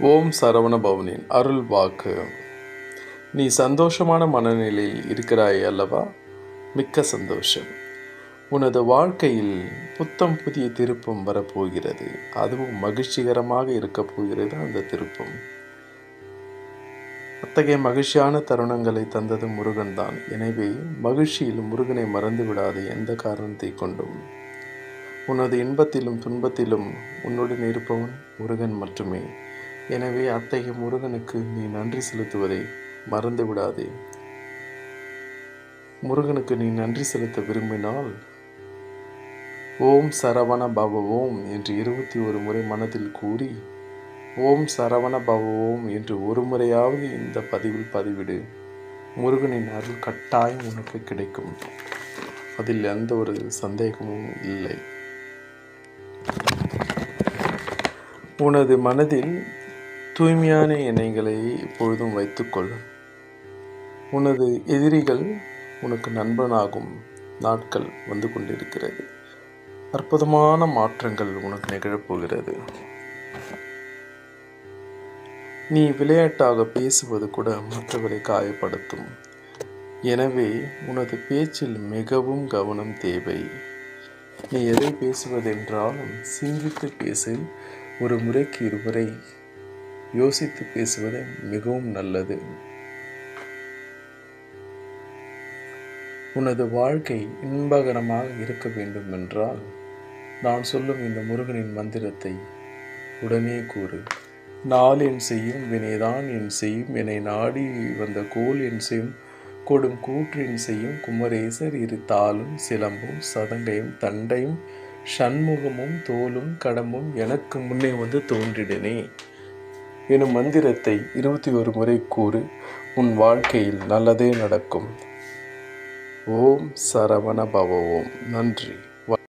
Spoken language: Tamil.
ஓம் சரவண பவனின் அருள் வாக்கு. நீ சந்தோஷமான மனநிலையில் இருக்கிறாய் அல்லவா? மிக்க சந்தோஷம். உனது வாழ்க்கையில் புத்தம் புதிய திருப்பம் வரப்போகிறது. அதுவும் மகிழ்ச்சிகரமாக இருக்கப் போகிறது அந்த திருப்பம். அத்தகைய மகிழ்ச்சியான தருணங்களை தந்தது முருகன் தான். எனவே மகிழ்ச்சியில் முருகனை மறந்து விடாது எந்த காரணத்தை கொண்டும். உனது இன்பத்திலும் துன்பத்திலும் உன்னுடன் இருப்பவன் முருகன் மட்டுமே. எனவே அத்தகைய முருகனுக்கு நீ நன்றி செலுத்துவதை மறந்து விடாதே முருகனுக்கு நீ நன்றி செலுத்த விரும்பினால் ஓம் சரவண பவ ஓம் என்று இருபத்தி ஒரு முறை மனதில் கூறி ஓம் சரவண பவ ஓம் என்று ஒரு முறையாவது இந்த பதிவில் பதிவிடு. முருகனின் அருள் கட்டாயம் உனக்கு கிடைக்கும். அதில் எந்த ஒரு சந்தேகமும் இல்லை. உனது மனதில் தூய்மையான எண்ணங்களை எப்பொழுதும் வைத்துக்கொள் உனது எதிரிகள் உனக்கு நண்பனாகும் நாட்கள் வந்து கொண்டிருக்கிறது. அற்புதமான மாற்றங்கள் உனக்கு நிகழப்போகிறது. நீ விளையாட்டாக பேசுவது கூட மற்றவரை காயப்படுத்தும். எனவே உனது பேச்சில் மிகவும் கவனம் தேவை. நீ எதை பேசுவதென்றாலும் சிந்தித்து பேசு. ஒரு முறைக்கு இருவரை யோசித்து பேசுவது மிகவும் நல்லது. உனது வாழ்க்கை இன்பகரமாக இருக்க வேண்டும் என்றால் நான் சொல்லும் இந்த முருகனின் மந்திரத்தை உடனே கூறு. நாள் என் செய்யும் வினைதான் என் செய்யும் என்னை நாடி வந்த கோல் என் செய்யும் கொடும் கூற்றின் செய்யும் குமரேசர் இரு தாளும் சிலம்பும் சதங்கையும் தண்டையும் சண்முகமும் தோலும் கடம்பும் எனக்கு முன்னே வந்து தோன்றிடனே. எனும் மந்திரத்தை இருபத்தி ஒரு முறை கூறு உன் வாழ்க்கையில் நல்லதே நடக்கும். ஓம் சரவண பவ ஓம். நன்றி.